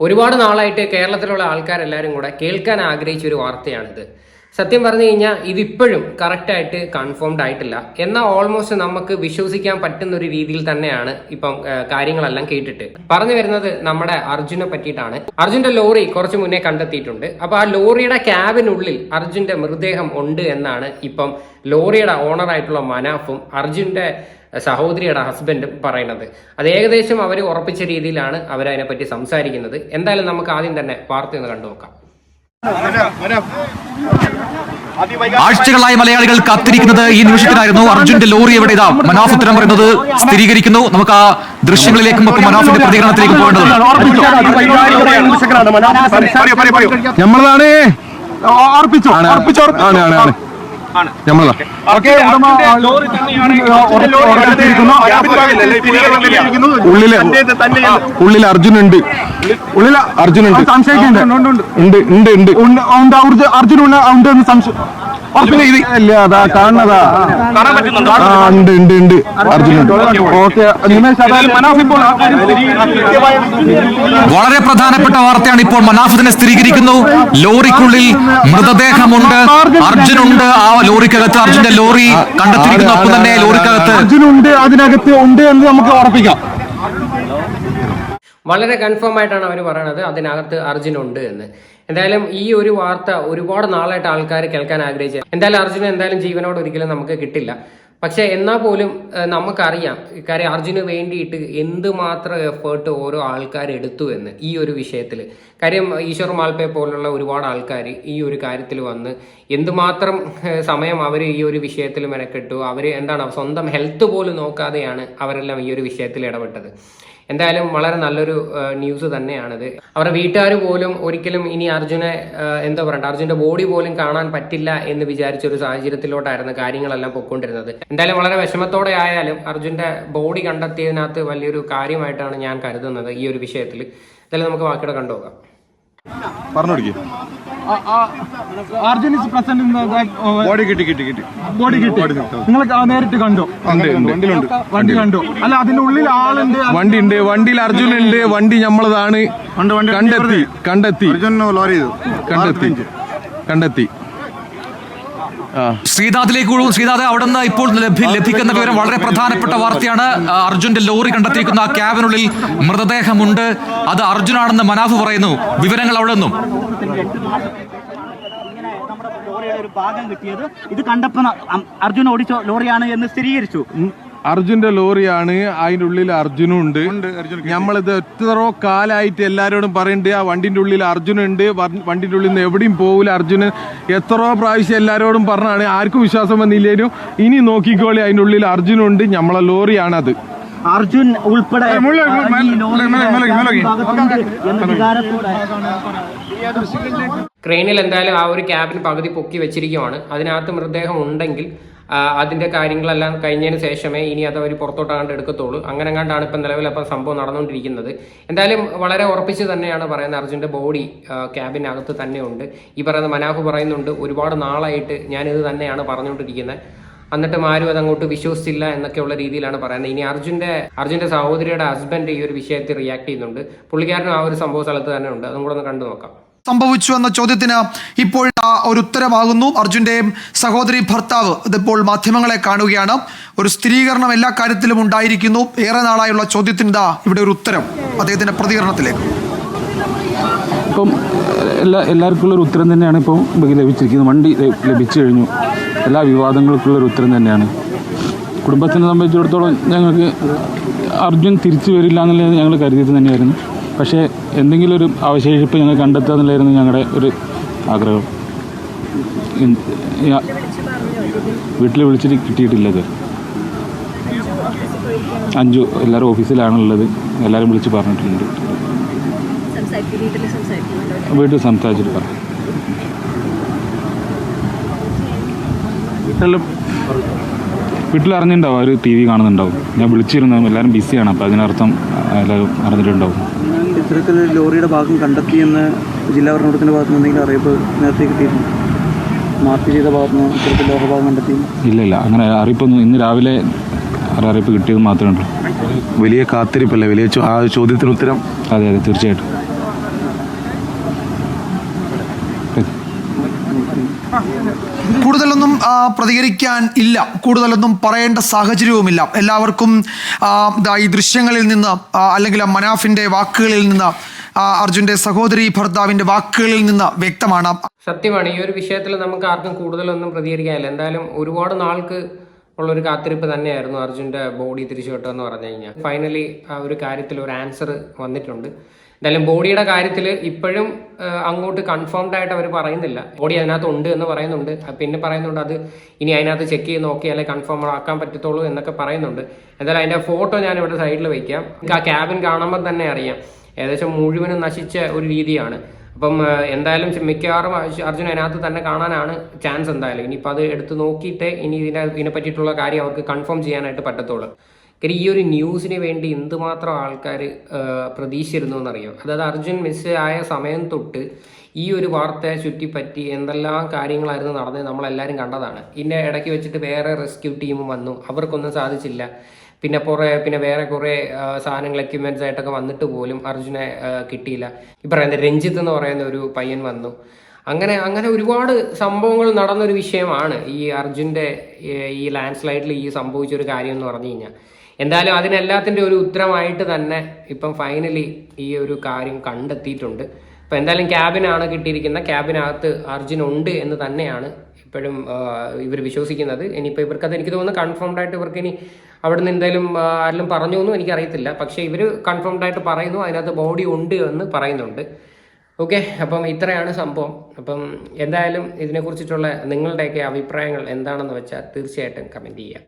ഒരുപാട് നാളായിട്ട് കേരളത്തിലുള്ള ആൾക്കാരെല്ലാവരും കൂടെ കേൾക്കാൻ ആഗ്രഹിച്ച ഒരു വാർത്തയാണിത്. സത്യം പറഞ്ഞു കഴിഞ്ഞാൽ ഇതിപ്പോഴും കറക്റ്റായിട്ട് കൺഫേംഡ് ആയിട്ടില്ല. എന്നാൽ ഓൾമോസ്റ്റ് നമുക്ക് വിശ്വസിക്കാൻ പറ്റുന്ന ഒരു രീതിയിൽ തന്നെയാണ് ഇപ്പം കാര്യങ്ങളെല്ലാം കേട്ടിട്ട്. പറഞ്ഞു വരുന്നത് നമ്മുടെ അർജുനെ പറ്റിയിട്ടാണ്. അർജുന്റെ ലോറി കുറച്ച് മുന്നേ കണ്ടെത്തിയിട്ടുണ്ട്. അപ്പോൾ ആ ലോറിയുടെ ക്യാബിനുള്ളിൽ അർജുന്റെ മൃതദേഹം ഉണ്ട് എന്നാണ് ഇപ്പം ലോറിയുടെ ഓണറായിട്ടുള്ള മനാഫും അർജുന്റെ സഹോദരിയുടെ ഹസ്ബൻഡും പറയുന്നത്. അത് ഏകദേശം അവർ ഉറപ്പിച്ച രീതിയിലാണ് അവരതിനെപ്പറ്റി സംസാരിക്കുന്നത്. എന്തായാലും നമുക്ക് ആദ്യം തന്നെ വാർത്തയൊന്ന് കണ്ടു നോക്കാം ആഴ്ചകളായി മലയാളികൾ കാത്തിരിക്കുന്നത് ഈ നിമിഷത്തിനായിരുന്നു അർജുന്റെ ലോറി എവിടെ ഇതാ? മനാഫ് ഉത്തരം പറയുന്നത് സ്ഥിരീകരിക്കുന്നു. നമുക്ക് ആ ദൃശ്യങ്ങളിലേക്കും ഒക്കെ മനാഫിന്റെ പ്രതികരണത്തിലേക്ക് പോകേണ്ടതുണ്ട്. നമ്മളതാണ് ഓർപ്പിച്ചു ഓർപ്പിച്ചു ആണ് ആണ്. ഉള്ളിൽ ഉള്ളിൽ അർജുനുണ്ട്. ഉള്ളിൽ അർജുനുണ്ട്. സംശയിക്കുന്നുണ്ട് ഉണ്ട് ഉണ്ട് ഉണ്ട്. അർജുൻ ഉണ്ട് സംശയം കാണുന്നതാ. ആ ഉണ്ട് ഉണ്ട് ഉണ്ട്. അർജുനുണ്ട് ഓക്കെ വളരെ പ്രധാനപ്പെട്ട വാർത്തയാണ് ഇപ്പോൾ മനാഫിനെ തന്നെ സ്ഥിരീകരിക്കുന്നു. ലോറിക്കുള്ളിൽ മൃതദേഹമുണ്ട്. അർജുനുണ്ട്. ആ ലോറിക്കകത്ത് അർജുന്റെ ലോറി കണ്ടെത്തിയിരിക്കുന്നു. ഒപ്പം തന്നെ ലോറിക്കകത്ത് അർജുനുണ്ട് അതിനകത്ത് ഉണ്ട് എന്ന് നമുക്ക് ഉറപ്പിക്കാം. വളരെ കൺഫേം ആയിട്ടാണ് അവർ പറയണത്. അതിനകത്ത് അർജുൻ ഉണ്ട് എന്ന്. എന്തായാലും ഈ ഒരു വാർത്ത ഒരുപാട് നാളായിട്ട് ആൾക്കാർ കേൾക്കാൻ ആഗ്രഹിച്ചു എന്തായാലും അർജുൻ എന്തായാലും ജീവനോട് ഒരിക്കലും നമുക്ക് കിട്ടില്ല. പക്ഷെ എന്നാൽ പോലും നമുക്കറിയാം കാര്യം അർജുന് വേണ്ടിയിട്ട് എന്തുമാത്രം എഫേർട്ട് ഓരോ ആൾക്കാർ എടുത്തു എന്ന് ഈ ഒരു വിഷയത്തിൽ കാര്യം ഈശ്വർ മാൽപ്പെ പോലുള്ള ഒരുപാട് ആൾക്കാർ ഈ ഒരു കാര്യത്തിൽ വന്ന് എന്തുമാത്രം സമയം അവർ ഈ ഒരു വിഷയത്തിൽ മെനക്കെട്ടു. അവർ എന്താണ് സ്വന്തം ഹെൽത്ത് പോലും നോക്കാതെയാണ് അവരെല്ലാം ഈ ഒരു വിഷയത്തിൽ ഇടപെട്ടത്. എന്തായാലും വളരെ നല്ലൊരു ന്യൂസ് തന്നെയാണിത്. അവരുടെ വീട്ടുകാർ പോലും ഒരിക്കലും ഇനി അർജുനെ എന്താ പറയണ്ട അർജുന്റെ ബോഡി പോലും കാണാൻ പറ്റില്ല എന്ന് വിചാരിച്ച ഒരു സാഹചര്യത്തിലോട്ടായിരുന്നു കാര്യങ്ങളെല്ലാം പൊയ്ക്കൊണ്ടിരുന്നത്. എന്തായാലും വളരെ വിഷമത്തോടെ ആയാലും അർജുന്റെ ബോഡി കണ്ടെത്തിയതിനകത്ത് വലിയൊരു കാര്യമായിട്ടാണ് ഞാൻ കരുതുന്നത് ഈ ഒരു വിഷയത്തിൽ എന്തായാലും നമുക്ക് ബാക്കിയുടെ കണ്ടുപോകാം പറഞ്ഞു Arjun is present in body കിട്ടി കിട്ടി കിട്ടി. ബോഡി കിട്ടി. നിങ്ങൾ നേരിട്ട് കണ്ടോ? വണ്ടിയിലുണ്ട്. വണ്ടി കണ്ടോ? അല്ല അതിന്റെ ഉള്ളിൽ ആളുണ്ട്. വണ്ടി ഉണ്ട് വണ്ടിയിൽ അർജുൻ ഉണ്ട് വണ്ടി നമ്മളതാണ് കണ്ടെത്തി കണ്ടെത്തി. കണ്ടെത്തി. കണ്ടെത്തി. ശ്രീനാഥിലേക്ക് ഒഴുകും. ശ്രീനാഥ് അവിടെ നിന്ന് ഇപ്പോൾ ലഭിക്കുന്ന വിവരം വളരെ പ്രധാനപ്പെട്ട വാർത്തയാണ്. അർജുന്റെ ലോറി കണ്ടെത്തിയിരിക്കുന്ന ആ ക്യാബിനുള്ളിൽ മൃതദേഹമുണ്ട്. അത് അർജുനാണെന്ന് മനാഫ് പറയുന്നു. വിവരങ്ങൾ അവിടെ നിന്നും. ഇങ്ങനെ നമ്മുടെ ലോറിയുടെ ഒരു ഭാഗം കിട്ടിയത് ഇത് കണ്ടപ്പോൾ അർജുൻ ഓടിച്ച ലോറിയാണ് എന്ന് സ്ഥിരീകരിച്ചു. അർജുന്റെ ലോറിയാണ്. അതിന്റെ ഉള്ളിൽ അർജുനും ഉണ്ട്. നമ്മളിത് എത്രയോ കാലായിട്ട് എല്ലാരോടും പറയുന്നുണ്ട് ആ വണ്ടിന്റെ ഉള്ളിൽ അർജുനുണ്ട് വണ്ടിന്റെ വണ്ടിന്റെ ഉള്ളിൽ നിന്ന് എവിടെയും പോകില്ല അർജുന്. എത്രയോ പ്രാവശ്യം എല്ലാരോടും പറഞ്ഞാണ് ആർക്കും വിശ്വാസം വന്നില്ലേലും ഇനി നോക്കിക്കോളി അതിന്റെ ഉള്ളിൽ അർജുനുണ്ട്. നമ്മളെ ലോറിയാണത്. അർജുൻ ഉൾപ്പെടെ ക്രെയിനിൽ എന്തായാലും ആ ഒരു ക്യാബിന് പകുതി പൊക്കി വെച്ചിരിക്കുവാണ് അതിനകത്ത് മൃതദേഹം ഉണ്ടെങ്കിൽ അതിന്റെ അതിന്റെ കാര്യങ്ങളെല്ലാം കഴിഞ്ഞതിന് ശേഷമേ ഇനി അത് അവർ പുറത്തോട്ടാണ്ട് എടുക്കത്തുള്ളൂ. അങ്ങനെ കണ്ടാണ് ഇപ്പം നിലവിൽ അപ്പം സംഭവം നടന്നുകൊണ്ടിരിക്കുന്നത്. എന്തായാലും വളരെ ഉറപ്പിച്ച് തന്നെയാണ് പറയുന്നത് അർജുന്റെ ബോഡി ക്യാബിനകത്ത് തന്നെയുണ്ട്. ഈ പറയുന്ന മനാഹു പറയുന്നുണ്ട് ഒരുപാട് നാളായിട്ട് ഞാനിത് തന്നെയാണ് പറഞ്ഞുകൊണ്ടിരിക്കുന്നത്. എന്നിട്ടും ആരും അതങ്ങോട്ട് അങ്ങോട്ട് വിശ്വസിച്ചില്ല എന്നൊക്കെയുള്ള രീതിയിലാണ് പറയുന്നത്. ഇനി അർജുന്റെ അർജുന്റെ സഹോദരിയുടെ ഹസ്ബൻഡ് ഈ ഒരു വിഷയത്തിൽ റിയാക്ട് ചെയ്യുന്നുണ്ട്. പുള്ളിക്കാരനും ആ ഒരു സംഭവ സ്ഥലത്ത് തന്നെ ഉണ്ട്. അതും കൂടെ ഒന്ന് കണ്ടു നോക്കാം. സംഭവിച്ചു എന്ന ചോദ്യത്തിന് ഇപ്പോൾ ആ ഒരു ഉത്തരമാകുന്നു അർജുന്റെയും സഹോദരി ഭർത്താവ് ഇതിപ്പോൾ മാധ്യമങ്ങളെ കാണുകയാണ്. ഒരു സ്ഥിരീകരണം എല്ലാ കാര്യത്തിലും ഉണ്ടായിരിക്കുന്നു. ഏറെ നാളായുള്ള ചോദ്യത്തിന് ഇതാ ഇവിടെ ഒരു ഉത്തരം. അദ്ദേഹത്തിന്റെ പ്രതികരണത്തിലേക്ക്. ഇപ്പം എല്ലാ എല്ലാവർക്കുള്ള ഒരു ഉത്തരം തന്നെയാണ് ഇപ്പം ലഭിച്ചിരിക്കുന്നത്. വണ്ടി ലഭിച്ചു കഴിഞ്ഞു. എല്ലാ വിവാദങ്ങൾക്കുള്ള ഒരു ഉത്തരം തന്നെയാണ്. കുടുംബത്തിനെ സംബന്ധിച്ചിടത്തോളം ഞങ്ങൾക്ക് അർജുൻ തിരിച്ചു വരില്ല എന്നുള്ളത് ഞങ്ങൾ കരുതിയത് തന്നെയായിരുന്നു. പക്ഷേ എന്തെങ്കിലും ഒരു അവശേഷിപ്പ് ഞങ്ങൾ കണ്ടെത്തുക എന്നുള്ളതായിരുന്നു ഞങ്ങളുടെ ഒരു ആഗ്രഹം. വീട്ടിൽ വിളിച്ചിട്ട് കിട്ടിയിട്ടില്ല ഇത്. അഞ്ചു എല്ലാവരും ഓഫീസിലാണുള്ളത്. എല്ലാവരും വിളിച്ച് പറഞ്ഞിട്ടുണ്ട്. വീട്ടിൽ സംസാരിച്ചിട്ട് വീട്ടിൽ പറയാം വീട്ടിൽ അറിഞ്ഞിട്ടുണ്ടാവും അവർ ടി വി കാണുന്നുണ്ടാവും. ഞാൻ വിളിച്ചിരുന്നു എല്ലാവരും ബിസിയാണ് അപ്പോൾ അതിനർത്ഥം എല്ലാവരും അറിഞ്ഞിട്ടുണ്ടാവും. ഇത്തരത്തിൽ ലോറിയുടെ ഭാഗം കണ്ടെത്തിയെന്ന് ജില്ലാ ഭരണകൂടത്തിന്റെ ഭാഗത്ത് നിന്ന് എന്തെങ്കിലും അറിയിപ്പ് നേരത്തെ കിട്ടിയിരുന്നു മാർക്ക് ചെയ്ത ഭാഗത്ത് നിന്ന് ഇത്തരത്തിൽ ലോഹഭാഗം കണ്ടെത്തി? ഇല്ല ഇല്ല. അങ്ങനെ അറിയിപ്പൊന്നും ഇന്ന് രാവിലെ അറിയിപ്പ് കിട്ടിയത് മാത്രമേ ഉള്ളൂ. വലിയ കാത്തിരിപ്പല്ലേ? വലിയ ആ ചോദ്യത്തിന് ഉത്തരം? അതെ അതെ. തീർച്ചയായിട്ടും കൂടുതലൊന്നും ആ, പ്രതികരിക്കാൻ ഇല്ല. കൂടുതലൊന്നും പറയേണ്ട സാഹചര്യവുമില്ല. എല്ലാവർക്കും ഈ ദൃശ്യങ്ങളിൽ നിന്ന് അല്ലെങ്കിൽ മനാഫിന്റെ വാക്കുകളിൽ നിന്ന് അർജുന്റെ സഹോദരി ഭർത്താവിന്റെ വാക്കുകളിൽ നിന്ന് വ്യക്തമാണ്. സത്യമാണ്. ഈ ഒരു വിഷയത്തിൽ നമുക്ക് ആർക്കും കൂടുതലൊന്നും പ്രതികരിക്കാനില്ല. എന്തായാലും ഒരുപാട് നാൾക്ക് ഉള്ളൊരു കാത്തിരിപ്പ് തന്നെയായിരുന്നു അർജുന്റെ ബോഡി തിരിച്ചു കിട്ടുക എന്ന് പറഞ്ഞു കഴിഞ്ഞാൽ. ഫൈനലി ആ ഒരു കാര്യത്തിൽ ഒരു ആൻസർ വന്നിട്ടുണ്ട്. എന്തായാലും ബോഡിയുടെ കാര്യത്തിൽ ഇപ്പോഴും അങ്ങോട്ട് കൺഫേംഡ് ആയിട്ട് അവർ പറയുന്നില്ല. ബോഡി അതിനകത്ത് ഉണ്ട് എന്ന് പറയുന്നുണ്ട്. പിന്നെ പറയുന്നുണ്ട് അത് ഇനി അതിനകത്ത് ചെക്ക് ചെയ്ത് നോക്കിയാലേ കൺഫേം ആക്കാൻ പറ്റത്തുള്ളൂ എന്നൊക്കെ പറയുന്നുണ്ട്. എന്തായാലും അതിന്റെ ഫോട്ടോ ഞാൻ ഇവിടെ സൈഡിൽ വയ്ക്കാം ആ ക്യാബിൻ കാണുമ്പോൾ തന്നെ അറിയാം. ഏകദേശം മുഴുവനും നശിച്ച ഒരു രീതിയാണ്. അപ്പം എന്തായാലും മിക്കവാറും അർജുൻ അതിനകത്ത് തന്നെ കാണാനാണ് ചാൻസ് എന്തായാലും. ഇനിയിപ്പോൾ അത് എടുത്ത് നോക്കിയിട്ട് ഇനി ഇതിനെ ഇതിനെ പറ്റിയിട്ടുള്ള കാര്യം അവർക്ക് കൺഫേം ചെയ്യാനായിട്ട് പറ്റത്തുള്ളൂ. കാര്യം ഈ ഒരു ന്യൂസിന് വേണ്ടി എന്തുമാത്രം ആൾക്കാർ പ്രതീക്ഷിച്ചിരുന്നു എന്നറിയോ? അതായത് അർജുൻ മിസ് ആയ സമയം തൊട്ട് ഈ ഒരു വാർത്തയെ ചുറ്റിപ്പറ്റി എന്തെല്ലാം കാര്യങ്ങളായിരുന്നു നടന്നത് നമ്മളെല്ലാവരും കണ്ടതാണ്. ഇതിന്റെ ഇടയ്ക്ക് വെച്ചിട്ട് വേറെ റെസ്ക്യൂ ടീമും വന്നു. അവർക്കൊന്നും സാധിച്ചില്ല. പിന്നെ കുറേ പിന്നെ വേറെ കുറേ സാധനങ്ങൾ എക്യുപ്മെന്റ്സ് ആയിട്ടൊക്കെ വന്നിട്ട് പോലും അർജുനെ കിട്ടിയില്ല. ഈ പറയുന്ന രഞ്ജിത്ത് എന്ന് പറയുന്ന ഒരു പയ്യൻ വന്നു. അങ്ങനെ അങ്ങനെ ഒരുപാട് സംഭവങ്ങൾ നടന്നൊരു വിഷയമാണ് ഈ അർജുന്റെ ഈ ലാൻഡ് സ്ലൈഡിൽ ഈ സംഭവിച്ച ഒരു കാര്യം എന്ന് പറഞ്ഞു കഴിഞ്ഞാൽ. എന്തായാലും അതിനെല്ലാത്തിന്റെ ഒരു ഉത്തരമായിട്ട് തന്നെ ഇപ്പം ഫൈനലി ഈ ഒരു കാര്യം കണ്ടെത്തിയിട്ടുണ്ട്. ഇപ്പം എന്തായാലും ക്യാബിനാണ് കിട്ടിയിരിക്കുന്ന. ക്യാബിനകത്ത് അർജുൻ ഉണ്ട് എന്ന് തന്നെയാണ് ഇപ്പോഴും ഇവർ വിശ്വസിക്കുന്നത്. ഇനിയിപ്പോൾ ഇവർക്കത് എനിക്ക് തോന്നുന്നു കൺഫേംഡ് ആയിട്ട് ഇവർക്ക് ഇനി അവിടെ നിന്ന് എന്തായാലും ആരെങ്കിലും പറഞ്ഞു എന്നും എനിക്കറിയത്തില്ല. പക്ഷേ ഇവർ കൺഫേംഡ് ആയിട്ട് പറയുന്നു. അതിനകത്ത് ബോഡി ഉണ്ട് എന്ന് പറയുന്നുണ്ട്. ഓക്കെ അപ്പം ഇത്രയാണ് സംഭവം. അപ്പം എന്തായാലും ഇതിനെക്കുറിച്ചിട്ടുള്ള നിങ്ങളുടെയൊക്കെ അഭിപ്രായങ്ങൾ എന്താണെന്ന് വെച്ചാൽ തീർച്ചയായിട്ടും കമന്റ് ചെയ്യുക.